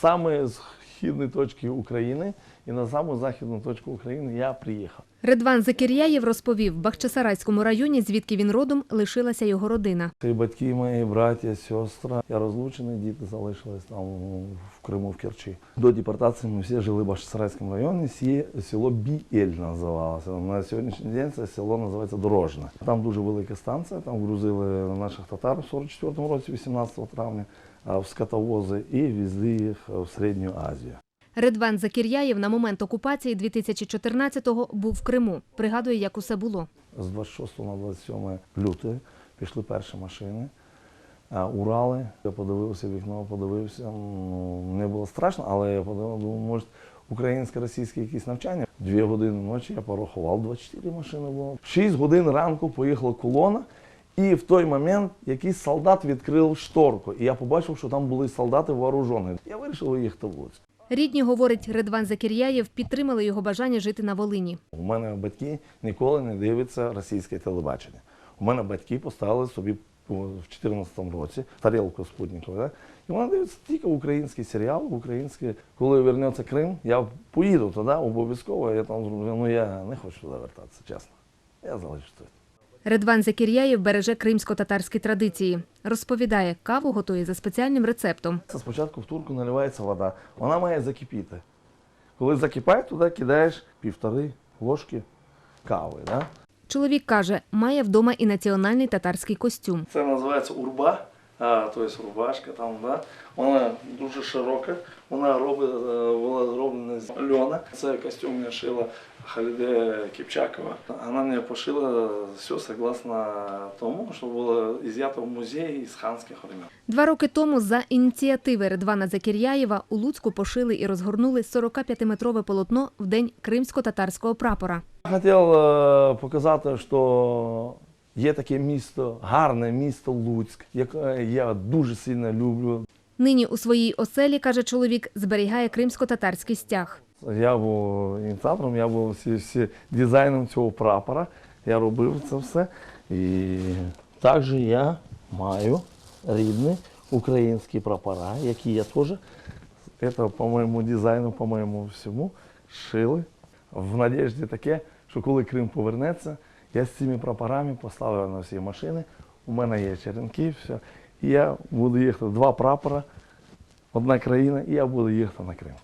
самої східної точки України і на саму західну точку України я приїхав. Редван Закіряєв розповів, в Бахчисарайському районі, звідки він родом, лишилася його родина. Батьки мої, браття, сестра. Я розлучений, діти залишились там в Криму, в Керчі. До депортації ми всі жили в Башсарайському районі. Село Біель називалося. На сьогоднішній день це село називається Дорожне. Там дуже велика станція, там грузили наших татар в 44-му році, 18 травня, в скотовози і везли їх в Середню Азію. Редван Закіряєв на момент окупації 2014-го був в Криму. Пригадує, як усе було. З 26 на 27 лютого пішли перші машини. Урали, я подивився вікно, подивився. Ну, не було страшно, але я подумав, думаю, може, українсько-російське якісь навчання. Дві години ночі я порахував, 24 машини було. 6 годин ранку поїхала колона, і в той момент якийсь солдат відкрив шторку. І я побачив, що там були солдати вооружені. Я вирішив виїхати в Луцьк. Рідні, говорить Редван Закіряєв, підтримали його бажання жити на Волині. У мене батьки ніколи не дивляться російське телебачення. У мене батьки поставили собі у 2014 році тарілку спутникову. І вона дивиться тільки український серіал, український. Коли вернеться Крим, я поїду туди обов'язково. Я там зроблю. Ну я не хочу туди вертатися, чесно. Я залишу тут. Редван Закіряєв береже кримсько-татарські традиції. Розповідає, каву готує за спеціальним рецептом. Це Спочатку в турку наливається вода, вона має закипіти. Коли закипає, туди кидаєш півтори ложки кави. Да? Чоловік каже, має вдома і національний татарський костюм. Це називається урба, а, тобто рубашка там, да? вона дуже широка, вона робить, е, була зроблена з льона. Це костюм я шила Халіде Кіпчакова. Вона мені пошила все согласно тому, що було ізято в музеї із ханських времен. Два роки тому за ініціативи Редвана Закіряєва у Луцьку пошили і розгорнули 45-метрове полотно в день кримсько-татарського прапора. Хотів е, показати, що є таке місто, гарне місто Луцьк, яке я дуже сильно люблю. Нині у своїй оселі, каже чоловік, зберігає кримсько-татарський стяг. Я був ініціатором, я був всі, всі дизайном цього прапора. Я робив це все. І також я маю рідні українські прапора, які я теж це по моєму дизайну, по моєму всьому шили. В надіжді таке, що коли Крим повернеться, я з цими прапорами поставив на всі машини. У мене є черенки, все. І я буду їхати два прапора, одна країна, і я буду їхати на Крим.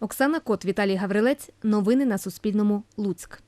Оксана Кот, Віталій Гаврилець. Новини на Суспільному. Луцьк.